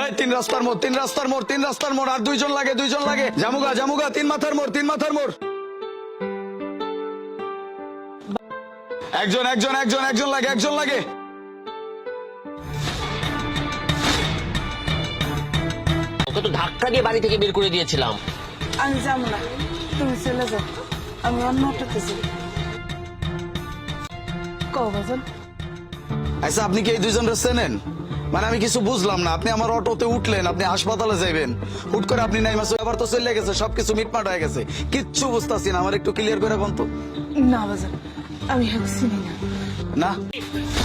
এই তিন রাস্তার মোড় তিন রাস্তার মোড় তিন রাস্তার মোড় আর দুইজন লাগে দুইজন লাগে। জামুগা জামুগা তিন মাথার মোড় তিন মাথার মোড়। একজন একজন একজন একজন লাগে একজন লাগে। ওকে তো ধাক্কা দিয়ে বাড়ি থেকে বের করে দিয়েছিলাম। আমি যাব না। তুমি চলে যাও। আমি অন্য অটোতে যাই কও বাজান। আচ্ছা আপনি কি এই দুইজন চেনেন? মানে আমি কিছু বুঝলাম না। আপনি আমার অটোতে উঠলেন আপনি হাসপাতালে যাইবেন। হুট করে আপনি নাই মাসে আবার তো চলে গেছে সবকিছু মিটমাট হয়ে গেছে। কিচ্ছু বুঝতেছি না আমার একটু ক্লিয়ার করে বলতো। না বাজান আমি চিনি না। না?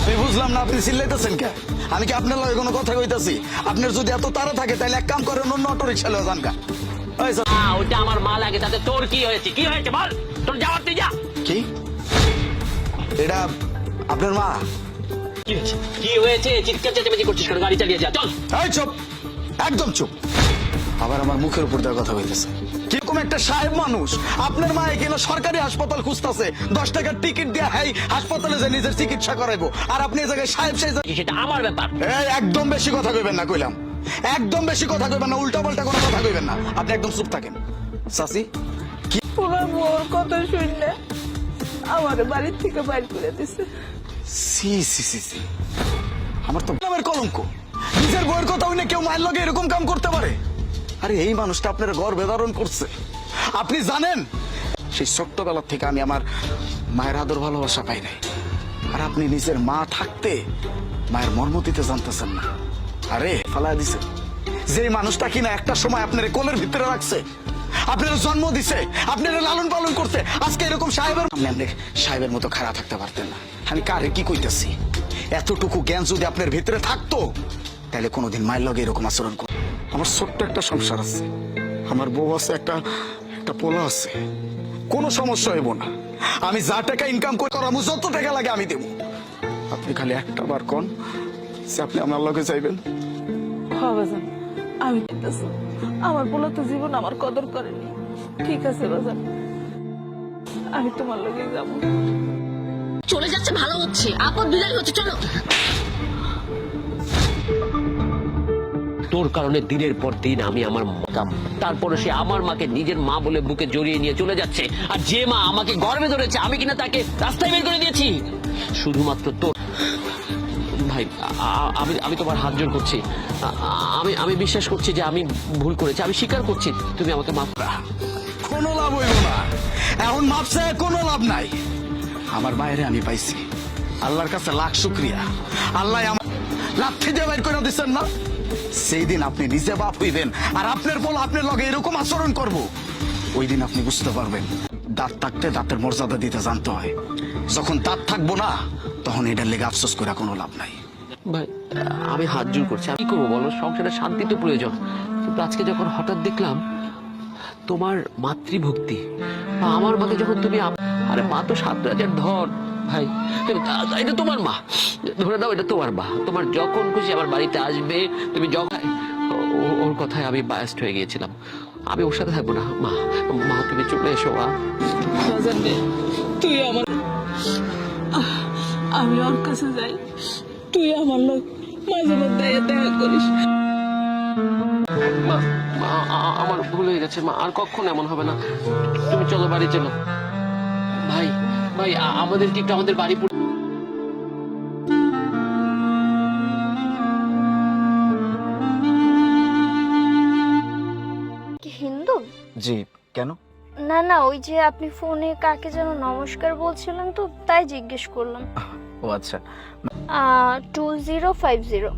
আমি বুঝলাম না আপনি চিল্লাইতেছেন কে? আমি কি আপনার লগে কোনো কথা কইতাছি? আপনার যদি এত তাড়া থাকে তাহলে এক কাম করেন অন্য অটো রিক্সা লয়ে যান কা ওই স্যার, আ, আমার মা লাগে তাতে তোর কি হয়েছে? কি হয়েছে বল? তোর যাওয়ার তুই যা। কি? এটা আপনার মা? কি হয়েছে? কি হয়েছে? চিৎকার চেঁচামেচি করছিস কেন? গাড়ি চালিয়ে যা চল। এই চুপ! একদম চুপ! আবার আমার মুখের উপর দেওয়ার কথা হইতেছে কীরকম একটা সাহেব মানুষ। আপনার মা এখানে সরকারি হাসপাতাল খুঁজতেছে। দশ টাকার টিকিট দিয়ে হাই হাসপাতালে যে নিজের চিকিৎসা করাইবো। আর আপনি এই জায়গায় সাহেব সেটা আমার ব্যাপার? এই একদম বেশি কথা কইবেন না কইলাম। একদম বেশি কথা কইবেন না উল্টা পাল্টা কোনো কথা কইবেন না। আপনি একদম চুপ থাকেন। সাসি? তোমার মোর কথা শুনলে আমার বাড়ির থেকে বাইর করে দিছে। C C C C. আমার তো নামের কলঙ্ক। নিজের বইয়ের কথা হইলে কেউ মায়ের লগে এরকম কাম করতে পারে? আরে, এই মানুষটা আপনার ঘর বেদারণ করছে। আপনি জানেন? সেই ছোট্টবেলা থেকে আমি আমার মায়ের আদর ভালোবাসা পাই নাই। আর আপনি নিজের মা থাকতে মায়ের মর্ম দিতে জানতেছেন না। আরে ফালা দিছে। যে মানুষটা কিনা একটা সময় আপনার কোলের ভিতরে রাখছে আপনার জন্ম দিছে, আপনারা লালন পালন করছে। আজকে এরকম সাহেবের আপনি আপনি সাহেবের মতো খারাপ থাকতে পারতেন না। আমি কারে কি কইতেছি? এতটুকু জ্ঞান যদি আপনার ভিতরে থাকতো, তাহলে কোনোদিন মায়ের লগে এরকম আচরণ কর আমার ছোট্ট একটা সংসার আছে। আমার বউ আছে, একটা একটা পোলা আছে। কোনো সমস্যা হইব না। আমি যা টাকা ইনকাম করে, করামু, যত টাকা লাগে আমি দেবো। আপনি খালি একটা বার কন যে আপনি আমার লগে যাইবেন। হ্যাঁ বাজান, আমি আমার বলে তো জীবন আমার কদর করেনি। ঠিক আছে বাজান। আমি তোমার লগে যাব। চলে যাচ্ছে ভালো হচ্ছে। আপদ বিদায় হচ্ছে চলো। তোর কারণে দিনের পর দিন আমি আমার মাকাম তারপরে সে আমার মাকে নিজের মা বলে বুকে জড়িয়ে নিয়ে চলে যাচ্ছে। আর যে মা আমাকে গর্বে ধরেছে আমি কিনা তাকে রাস্তায় বের করে দিয়েছি। শুধুমাত্র তোর ভাই আমি আমি তোমার হাত জোর করছি। আমি আমি বিশ্বাস করছি যে আমি ভুল করেছি, আমি স্বীকার করছি, তুমি আমাকে মাফ করা। কোনো লাভ হইব না। এখন মাপসে কোনো লাভ নাই। আমার বাইরে আমি পাইছি। আল্লাহর কাছে লাখ শুক্রিয়া। আল্লাহ আমার লাথি দিয়ে বাইর করে দিচ্ছেন না? সেই দিন আপনি নিজে বাপ হইবেন, আর আপনার বল আপনার লগে এরকম আচরণ করব। ওই দিন আপনি বুঝতে পারবেন, দাঁত থাকতে দাঁতের মর্যাদা দিতে জানতে হয়। যখন দাঁত থাকব না, তখন এটার লেগে আফসোস করে কোনো লাভ নাই। ভাই, আমি হাত জোর করছি। আমি করব বলো? সংসারে শান্তি তো প্রয়োজন। কিন্তু আজকে যখন হঠাৎ দেখলাম তোমার মাতৃভক্তি, বা আমার মাকে যখন তুমি আরে মা তো সাত রাজার ধন, ভাই। এটা- তোমার মা। ধরে দাও এটা তোমার মা। তোমার যখন খুশি আমার বাড়িতে আসবে, তুমি যখন ওর কথায় আমি বায়াস্ট হয়ে গিয়েছিলাম। আমি ওর সাথে থাকব না। মা মা, তুমি চলে এসো, মা। তুই আমার আমি ওর কাছে যাই। তুই আমার লোক মাঝে মধ্যে দেখা করিস। মা মা, আমার ভুল হয়ে গেছে মা আর কখনো এমন হবে না? তুমি চলো বাড়ি চলো। ভাই ভাই আ- আমাদেরকে একটু আমাদের বাড়ি হিন্দু? জি কেন? না না ওই যে আপনি ফোনে কাকে যেন নমস্কার বলছিলেন তো তাই জিজ্ঞেস করলাম। ও আচ্ছা। Two zero five zero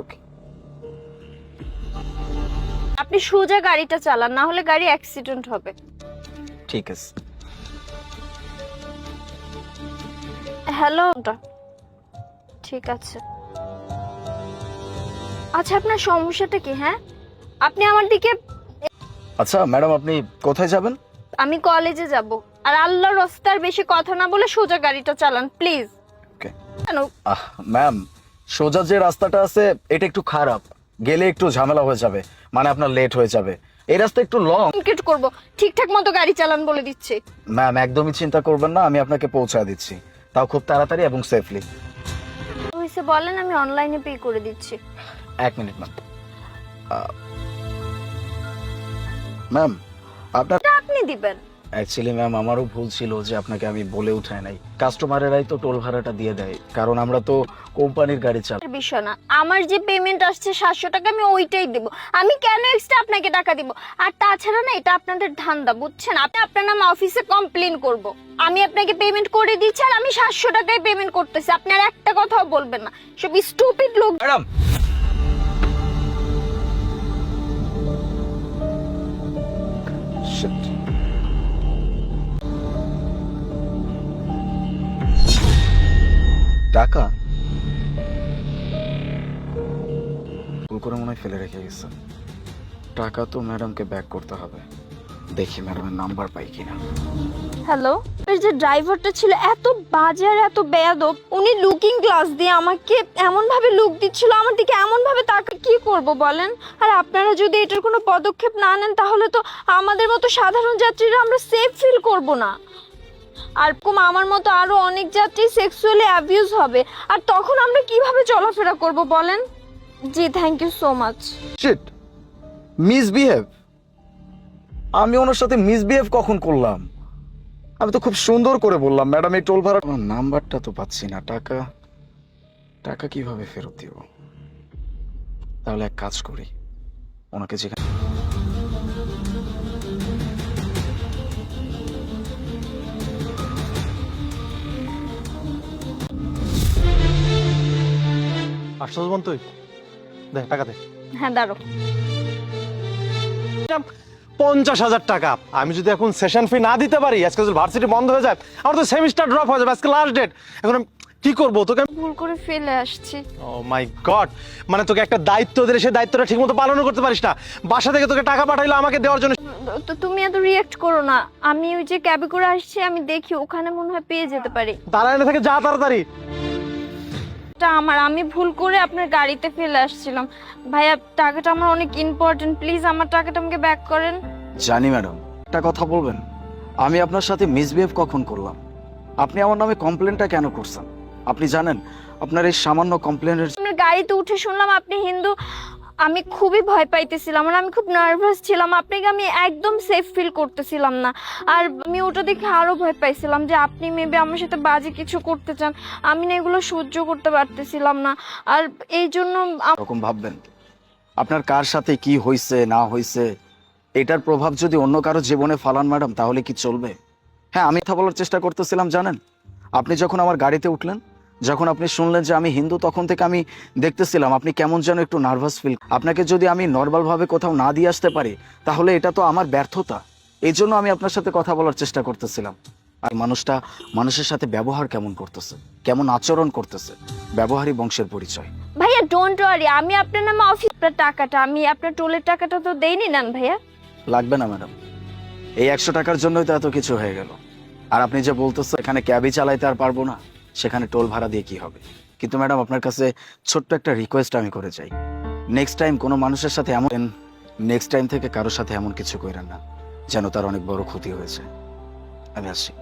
okay আপনি সোজা গাড়িটা চালান না হলে গাড়ি অ্যাক্সিডেন্ট হবে। ঠিক আছে। হ্যালো ঠিক আছে। আচ্ছা আপনার সমস্যাটা কি হ্যাঁ? আপনি আমার দিকে আচ্ছা ম্যাডাম আপনি কোথায় যাবেন? আমি কলেজে যাব। আর আল্লাহর রাস্তার বেশি কথা না বলে সোজা গাড়িটা চালান প্লিজ ওকে কেন? আহ ম্যাম সোজা যে রাস্তাটা আছে এটা একটু খারাপ। গেলে একটু ঝামেলা হয়ে যাবে মানে আপনার লেট হয়ে যাবে। এই রাস্তা একটু লং কমপ্লিট করব ঠিকঠাক মতো গাড়ি চালান বলে দিচ্ছি। ম্যাম একদমই চিন্তা করবেন না আমি আপনাকে পৌঁছায় দিচ্ছি। তাও খুব তাড়াতাড়ি এবং সেফলি হয়েছে বলেন আমি অনলাইনে পে করে দিচ্ছি। এক মিনিট ম্যাম ম্যাম আপনার আপনি দিবেন। অ্যাকচুয়ালি ম্যাম আমারও ভুল ছিল যে আপনাকে আমি বলে উঠাই নাই। কাস্টমারেরাই তো টোল ভাড়াটা দিয়ে দেয় কারণ আমরা তো কোম্পানির গাড়ি চালাই। এর বিষয় না আমার যে পেমেন্ট আসছে সাতশো টাকা আমি ওইটাই দেব। আমি কেন এক্সট্রা আপনাকে টাকা দিব? আর তাছাড়া না এটা আপনাদের ধান্দা বুঝছেন? আপনি আপনার নাম অফিসে কমপ্লেন করব। আমি আপনাকে পেমেন্ট করে দিচ্ছি আর আমি সাতশো টাকায় পেমেন্ট করতেছি। আপনি আর একটা কথাও বলবেন না। সব স্টুপিড লোক ম্যাডাম টাকা? ভুল করে মনে ফেলে রেখে গেছে। টাকা তো ম্যাডামকে ব্যাক করতে হবে। দেখি ম্যাডামের নাম্বার পাই কিনা। হ্যালো? এর যে ড্রাইভারটা ছিল এত বাজে আর এত বেয়াদব, উনি লুকিং গ্লাস দিয়ে আমাকে এমন ভাবে লুক দিচ্ছিল, আমার দিকে এমন ভাবে তাকে কি করব বলেন? আর আপনারা যদি এটার কোনো পদক্ষেপ না নেন, তাহলে তো আমাদের মতো সাধারণ যাত্রীরা আমরা সেফ ফিল করব না। আর কম আমার মতো আরও অনেক যাত্রী সেক্সুয়ালি অ্যাবিউজ হবে। আর তখন আমরা কীভাবে চলাফেরা করব বলেন? জি thank you so much shit misbehave আমি ওনার সাথে মিসবিহেভ কখন করলাম? আমি তো খুব সুন্দর করে বললাম ম্যাডাম এই টোল ভাড়া আমার নাম্বারটা তো পাচ্ছি না, টাকা। টাকা কীভাবে ফেরত দিব? তাহলে এক কাজ করি, ওনাকে যেখানে আশ্বাস বন তুই? দেখ টাকা দে। হ্যাঁ দাঁড়ো। পঞ্চাশ হাজার টাকা। আমি যদি এখন সেশন ফি না দিতে পারি আজকে যদি ভার্সিটি বন্ধ হয়ে যায় আমার তো সেমিস্টার ড্রপ হয়ে যাবে আজকে লাস্ট ডেট এখন আমি কি করব? তোকে ভুল করে ফেলে আসছি। ও মাই গড মানে তোকে একটা দায়িত্ব দিলে সেই দায়িত্বটা ঠিকমতো পালনও করতে পারিস না। বাসা থেকে তোকে টাকা পাঠাইলো আমাকে দেওয়ার জন্য। তো তুমি এত রিয়েক্ট করো না। আমি ওই যে ক্যাবে করে আসছি আমি দেখি ওখানে মনে হয় পেয়ে যেতে পারি। দাঁড়ায় থেকে যা তাড়াতাড়ি। এটা আমার আমি ভুল করে আপনার গাড়িতে ফেলে আসছিলাম। ভাইয়া টাকাটা আমার অনেক ইম্পর্টেন্ট প্লিজ আমার টাকাটা আমাকে ব্যাক করেন। জানি ম্যাডাম একটা কথা বলবেন? আমি আপনার সাথে মিসবিহেভ কখন করলাম? আপনি আমার নামে কমপ্লেনটা কেন করছেন? আপনি জানেন আপনার এই সামান্য কমপ্লেনের আপনার গাড়িতে উঠে শুনলাম আপনি হিন্দু আমি খুবই ভয় পাইতেছিলাম আর আমি খুব নার্ভাস ছিলাম। আপনাকে আমি একদম সেফ ফিল করতেছিলাম না। আর আমি ওটা দেখে আরও ভয় পাইছিলাম যে, আপনি মেবি আমার সাথে বাজে কিছু করতে চান। আমি না এগুলো সহ্য করতে পারতেছিলাম না। আর এই জন্য আম- রকম ভাববেন? আপনার কার সাথে কি হয়েছে না হয়েছে এটার প্রভাব যদি অন্য কারও জীবনে ফালান ম্যাডাম, তাহলে কি চলবে? হ্যাঁ আমি কথা বলার চেষ্টা করতেছিলাম, জানেন? আপনি যখন আমার গাড়িতে উঠলেন যখন আপনি শুনলেন যে আমি হিন্দু তখন থেকে আমি দেখতেছিলাম আপনি কেমন যেন একটু নার্ভাস ফিল আপনাকে যদি আমি নর্মাল ভাবে কোথাও না দিয়ে আসতে পারি তাহলে এটা তো আমার ব্যর্থতা। এই জন্য আমি আপনার সাথে কথা বলার চেষ্টা করতেছিলাম। আর মানুষটা মানুষের সাথে ব্যবহার কেমন করতেছে? কেমন আচরণ করতেছে? ব্যবহারই বংশের পরিচয়। ভাইয়া ডোন্ট ওয়ারি আমি আপনার নামে অফিস টাকাটা আমি আপনার টোলের টাকাটা তো দেইনি নেন ভাইয়া। লাগবে না ম্যাডাম এই একশো টাকার জন্যই তো এত কিছু হয়ে গেল। আর আপনি যে বলতেছেন এখানে ক্যাবই চালাইতে আর পারব না। সেখানে টোল ভাড়া দিয়ে কি হবে? কিন্তু ম্যাডাম, আপনার কাছে ছোট্ট একটা রিকোয়েস্ট আমি করে চাই। নেক্সট টাইম কোনো মানুষের সাথে এমন নেক্সট টাইম থেকে কারোর সাথে এমন কিছু করেন না, যেন তার অনেক বড় ক্ষতি হয়েছে। আমি আসছি।